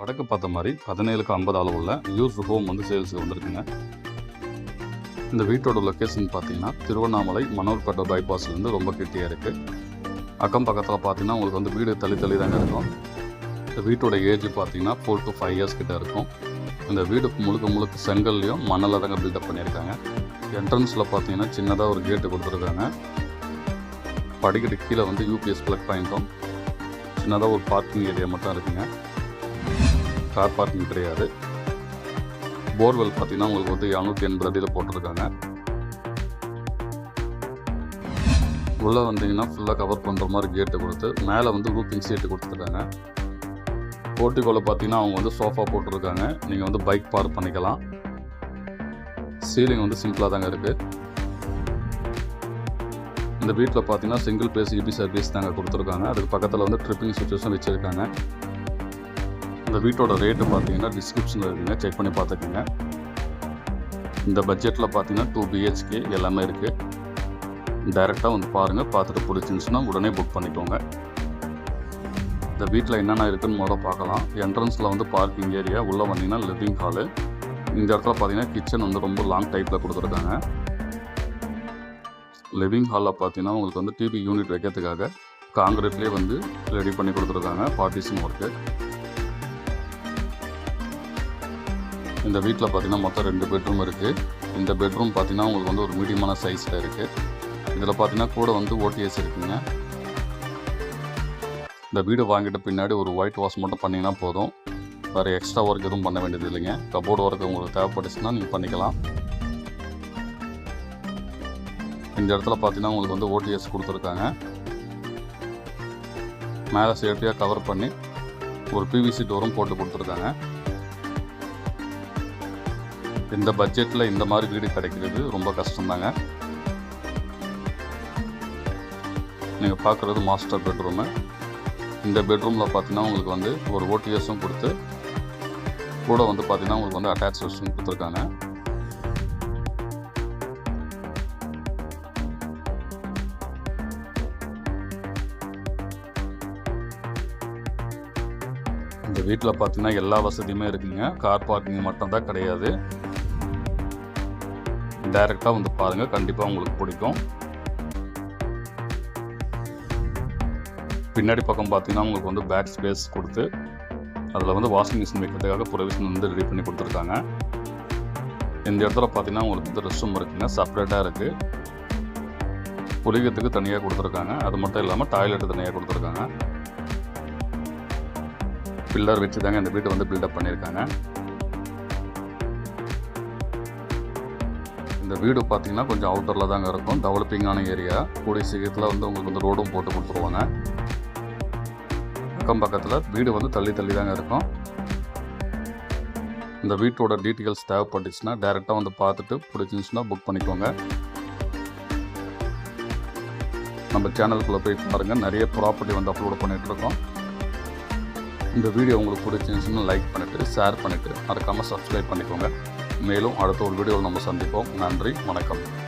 வடக்கு பார்த்த மாதிரி பதினேழுக்கு ஐம்பது அளவுள்ள யூஸ் ஹோம் வந்து சேல்ஸுக்கு வந்திருக்குங்க. இந்த வீட்டோட லொக்கேஷன் பார்த்தீங்கன்னா திருவண்ணாமலை மணல்பேட்டை பைபாஸ்லேருந்து ரொம்ப கிட்டியாக இருக்குது அக்கம் பக்கத்தில் பார்த்தீங்கன்னா உங்களுக்கு வந்து வீடு தள்ளி தள்ளி தாங்க இருக்கும். இந்த வீட்டோட ஏஜ் பார்த்தீங்கன்னா ஃபோர் டு ஃபைவ் இயர்ஸ் கிட்டே இருக்கும். இந்த வீடு முழுக்க முழுக்க செங்கல்லையும் மண்ணில் தாங்க பில்டப் பண்ணியிருக்காங்க. என்ட்ரன்ஸில் பார்த்தீங்கன்னா சின்னதாக ஒரு கேட்டு கொடுத்துருக்காங்க. படிக்கட்டு கீழே வந்து யூபிஎஸ் ப்ளக் பாயிண்ட்டும் சின்னதாக ஒரு பார்க்கிங் ஏரியா மட்டும் இருக்குங்க. கார் பார்க்கிங் கிடையாது. போர்வெல் பார்த்தீங்கன்னா உங்களுக்கு வந்து இரநூத்தி எண்பது அடியில் போட்டிருக்காங்க. உள்ளே வந்தீங்கன்னா ஃபுல்லாக கவர் பண்ணுற மாதிரி கேட்டு கொடுத்து மேலே வந்து ரூப்பிங் சீட்டு கொடுத்துருக்காங்க. போர்ட்டிகோவில் பார்த்தீங்கன்னா அவங்க வந்து சோஃபா போட்டிருக்காங்க. நீங்கள் வந்து பைக் பார்க் பண்ணிக்கலாம். சீலிங் வந்து சிம்பிளாக தாங்க இருக்குது இந்த வீட்டில் பார்த்தீங்கன்னா சிங்கிள் பேஸ் இபி சர்வீஸ் தாங்க கொடுத்துருக்காங்க. அதுக்கு பக்கத்தில் வந்து ட்ரிப்பிங் சுச்சுவேஷன் வச்சுருக்காங்க. இந்த வீட்டோட ரேட்டு பார்த்தீங்கன்னா டிஸ்கிரிப்ஷனில் இருக்குங்க. செக் பண்ணி பார்த்துக்கோங்க. இந்த பட்ஜெட்டில் பார்த்தீங்கன்னா டூ பிஹெச்கே எல்லாமே இருக்குது டைரெக்டாக வந்து பாருங்கள் பார்த்துட்டு பிடிச்சிருந்துச்சுன்னா உடனே புக் பண்ணிக்கோங்க. இந்த வீட்டில் என்னென்ன இருக்குதுன்னு முதல்ல பார்க்கலாம். என்ட்ரன்ஸில் வந்து பார்க்கிங் ஏரியா உள்ளே வந்தீங்கன்னா லிவிங் ஹாலு இந்த இடத்துல பார்த்தீங்கன்னா கிச்சன் வந்து ரொம்ப லாங் டைப்பில் கொடுத்துருக்காங்க. லிவிங் ஹாலில் பார்த்தீங்கன்னா உங்களுக்கு வந்து டிவி யூனிட் வைக்கிறதுக்காக காங்கிரீட்லேயே வந்து ரெடி பண்ணி கொடுத்துருக்காங்க. பார்ட்டிஷன் ஒர்க்கு இந்த வீட்டில் பார்த்தீங்கன்னா மொத்தம் ரெண்டு பெட்ரூம் இருக்குது இந்த பெட்ரூம் பார்த்தீங்கன்னா உங்களுக்கு வந்து ஒரு மீடியமான சைஸில் இருக்குது இதில் பார்த்தீங்கன்னா கூட வந்து ஓடிஎஸ் இருக்குங்க. இந்த வீடு வாங்கிட்ட பின்னாடி ஒரு ஒயிட் வாஷ் மட்டும் பண்ணிங்கன்னா போதும். வேறு எக்ஸ்ட்ரா ஒர்க் எதுவும் பண்ண வேண்டியது இல்லைங்க. கபோர்டு ஒர்க் உங்களுக்கு தேவைப்பட்டுச்சுன்னா நீங்கள் பண்ணிக்கலாம். இந்த இடத்துல பார்த்தீங்கன்னா உங்களுக்கு வந்து ஓடிஎஸ் கொடுத்துருக்காங்க. மேலே சேஃப்டியாக கவர் பண்ணி ஒரு பிவிசி டோரும் போட்டு கொடுத்துருக்காங்க. இந்த பட்ஜெட்டில் இந்த மாதிரி வீடு கிடைக்கிறது ரொம்ப கஷ்டம்தாங்க. நீங்கள் பார்க்குறது மாஸ்டர் பெட்ரூமு இந்த பெட்ரூமில் பார்த்தீங்கன்னா உங்களுக்கு வந்து ஒரு ஓடிஎஸும் கொடுத்து கூட வந்து பார்த்தீங்கன்னா உங்களுக்கு வந்து அட்டாச் ரெஸ்ட்ரூம் கொடுத்துருக்காங்க. இந்த வீட்டில் பார்த்தீங்கன்னா எல்லா வசதியுமே இருக்குங்க. கார் பார்க்கிங் மட்டும்தான் கிடையாது. டைரெக்டாக வந்து பாருங்கள் கண்டிப்பாக உங்களுக்கு பிடிக்கும். பின்னாடி பக்கம் பார்த்தீங்கன்னா உங்களுக்கு வந்து பேக் ஸ்பேஸ் கொடுத்து அதில் வந்து வாஷிங் மிஷின் வைக்கிறதுக்காக ப்ரொவிஷன் வந்து ரெடி பண்ணி கொடுத்துருக்காங்க. இந்த இடத்துல பார்த்தீங்கன்னா உங்களுக்கு வந்து ரெஸ்ட் ரூம் இருக்குங்க செப்பரேட்டாக இருக்குது குளிக்கிறதுக்கு தனியாக கொடுத்துருக்காங்க. அது மட்டும் இல்லாமல் டாய்லெட்டு தனியாக கொடுத்துருக்காங்க. பில்லர் வச்சு தாங்க இந்த வீட்டை வந்து பில்டப் பண்ணியிருக்காங்க. இந்த வீடு பார்த்தீங்கன்னா கொஞ்சம் அவுட்டரில் தாங்க இருக்கும். டெவலப்பிங்கான ஏரியா கூடிய சீக்கிரத்தில் வந்து உங்களுக்கு வந்து ரோடும் போட்டு கொடுத்துருவாங்க. அக்கம் பக்கத்தில் வீடு வந்து தள்ளி தள்ளி தாங்க இருக்கும். இந்த வீட்டோட டீட்டெயில்ஸ் தேவைப்பட்டுச்சுன்னா டேரெக்டாக வந்து பார்த்துட்டு பிடிச்சிருந்துச்சுன்னா புக் பண்ணிக்கோங்க. நம்ம சேனலுக்குள்ளே போய் பாருங்கள் நிறைய ப்ராப்பர்ட்டி வந்து அப்லோட் பண்ணிகிட்டு இருக்கோம். இந்த வீடியோ உங்களுக்கு பிடிச்சிருந்துச்சுன்னா லைக் பண்ணிவிட்டு ஷேர் பண்ணிவிட்டு மறக்காமல் சப்ஸ்கிரைப் பண்ணிக்கோங்க. மேலும் அடுத்த ஒரு வீடியோவில் நம்ம சந்திப்போம். நன்றி வணக்கம்.